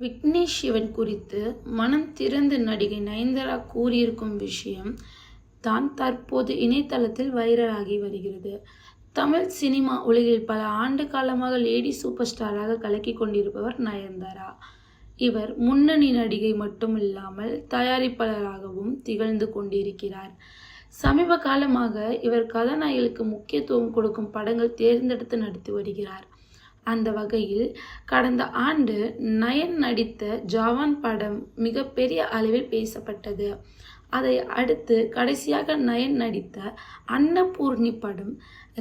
விக்னேஷ் சிவன் குறித்து மனம் திறந்து நடிகை நயன்தாரா கூறியிருக்கும் விஷயம் தான் தற்போது இணையதளத்தில் வைரலாகி வருகிறது. தமிழ் சினிமா உலகில் பல ஆண்டு காலமாக லேடி சூப்பர் ஸ்டாராக கலக்கி கொண்டிருப்பவர் நயன்தாரா. இவர் முன்னணி நடிகை மட்டுமில்லாமல் தயாரிப்பாளராகவும் திகழ்ந்து கொண்டிருக்கிறார். சமீப காலமாக இவர் கதாநாயகிகளுக்கு முக்கியத்துவம் கொடுக்கும் படங்கள் தேர்ந்தெடுத்து நடித்து வருகிறார். அந்த வகையில் கடந்த ஆண்டு நயன் நடித்த ஜவான் படம் மிகப்பெரிய அளவில் பேசப்பட்டது. அதை அடுத்து கடைசியாக நயன் நடித்த அன்னபூர்ணி படம்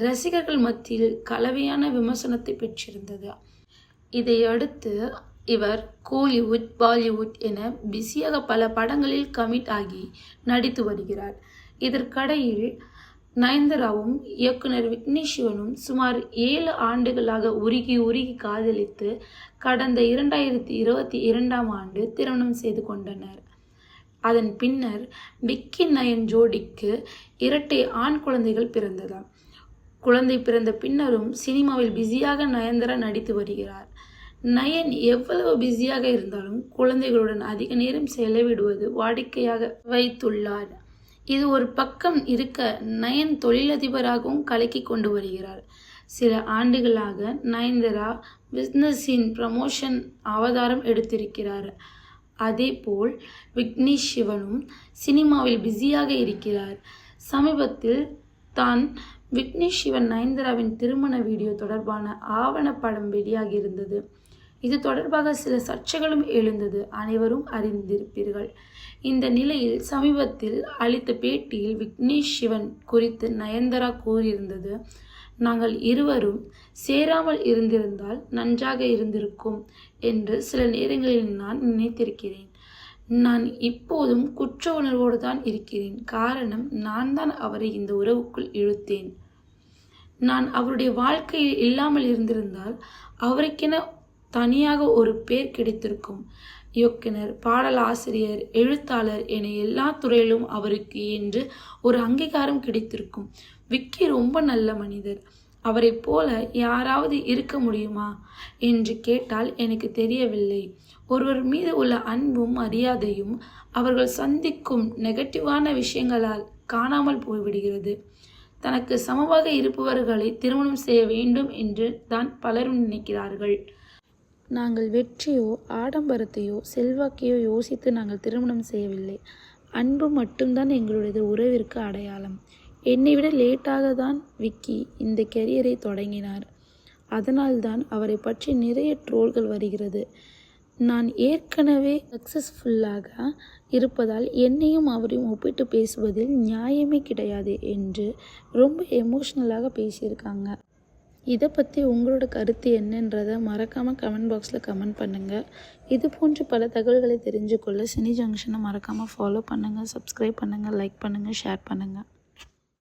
ரசிகர்கள் மத்தியில் கலவையான விமர்சனத்தை பெற்றிருந்தது. இதையடுத்து இவர் கோலிவுட் பாலிவுட் என பிஸியாக பல படங்களில் கமிட் ஆகி நடித்து வருகிறார். இதற்கடையில் நயன்தாராவும் இயக்குனர் விக்னேஷ் சிவனும் சுமார் ஏழு ஆண்டுகளாக உருகி உருகி காதலித்து கடந்த இரண்டாயிரத்தி இருபத்தி இரண்டாம் ஆண்டு திருமணம் செய்து கொண்டனர். அதன் பின்னர் விக்கி நயன் ஜோடிக்கு இரட்டை ஆண் குழந்தைகள் பிறந்ததாம். குழந்தை பிறந்த பின்னரும் சினிமாவில் பிஸியாக நயன்தாரா நடித்து வருகிறார். நயன் எவ்வளவு பிஸியாக இருந்தாலும் குழந்தைகளுடன் அதிக நேரம் செலவிடுவது வாடிக்கையாக வைத்துள்ளார். இது ஒரு பக்கம் இருக்க நயன் தொழிலதிபராகவும் கலக்கி கொண்டு வருகிறார். சில ஆண்டுகளாக நயன்தாரா பிஸ்னஸின் ப்ரமோஷன் அவதாரம் எடுத்திருக்கிறார். அதேபோல் விக்னேஷ் சிவனும் சினிமாவில் பிஸியாக இருக்கிறார். சமீபத்தில் தான் விக்னேஷ் சிவன் நயன்தாராவின் திருமண வீடியோ தொடர்பான ஆவணப்படம் வெளியாகியிருந்தது. இது தொடர்பாக சில சர்ச்சைகளும் எழுந்தது. அனைவரும் அறிந்திருப்பீர்கள். இந்த நிலையில் சமீபத்தில் அளித்த பேட்டியில் விக்னேஷ் சிவன் குறித்து நயன்தாரா கூறியிருந்தது நாங்கள் இருவரும் சேராமல் இருந்திருந்தால் நன்றாக இருந்திருக்கும் என்று சில நேரங்களில் நான் நினைத்திருக்கிறேன். நான் இப்போதும் குற்ற உணர்வோடு தான் இருக்கிறேன். காரணம் நான் தான் அவரை இந்த உறவுக்குள் இழுத்தேன். நான் அவருடைய வாழ்க்கையில் இல்லாமல் இருந்திருந்தால் அவருக்கென தனியாக ஒரு பேர் கிடைத்திருக்கும். இயக்குனர் பாடலாசிரியர் எழுத்தாளர் என எல்லா துறையிலும் அவருக்கு என்று ஒரு அங்கீகாரம் கிடைத்திருக்கும். விக்கி ரொம்ப நல்ல மனிதர். அவரை போல யாராவது இருக்க முடியுமா என்று கேட்டால் எனக்கு தெரியவில்லை. ஒருவர் மீது உள்ள அன்பும் மரியாதையும் அவர்கள் சந்திக்கும் நெகட்டிவான விஷயங்களால் காணாமல் போய்விடுகிறது. தனக்கு சமமாக இருப்பவர்களை திருமணம் செய்ய வேண்டும் என்று தான் பலரும் நினைக்கிறார்கள். நாங்கள் வெற்றியோ ஆடம்பரத்தையோ செல்வாக்கையோ யோசித்து நாங்கள் திருமணம் செய்யவில்லை. அன்பு மட்டும்தான் எங்களுடைய உறவிற்கு அடையாளம். என்னை விட லேட்டாக தான் விக்கி இந்த கெரியரை தொடங்கினார். அதனால்தான் அவரை பற்றி நிறைய ட்ரோல்கள் வருகிறது. நான் ஏற்கனவே சக்ஸஸ்ஃபுல்லாக இருப்பதால் என்னையும் அவரையும் ஒப்பிட்டு பேசுவதில் நியாயமே கிடையாது என்று ரொம்ப எமோஷ்னலாக பேசியிருக்காங்க. இதை பற்றி உங்களோட கருத்து என்னன்றதை மறக்காமல் கமெண்ட் பாக்ஸில் கமெண்ட் பண்ணுங்கள் இது போன்ற பல தகவல்களை தெரிஞ்சுக்கொள்ள சினி ஜங்ஷனை மறக்காமல் ஃபாலோ பண்ணுங்கள் சப்ஸ்கிரைப் பண்ணுங்கள் லைக் பண்ணுங்கள் ஷேர் பண்ணுங்கள்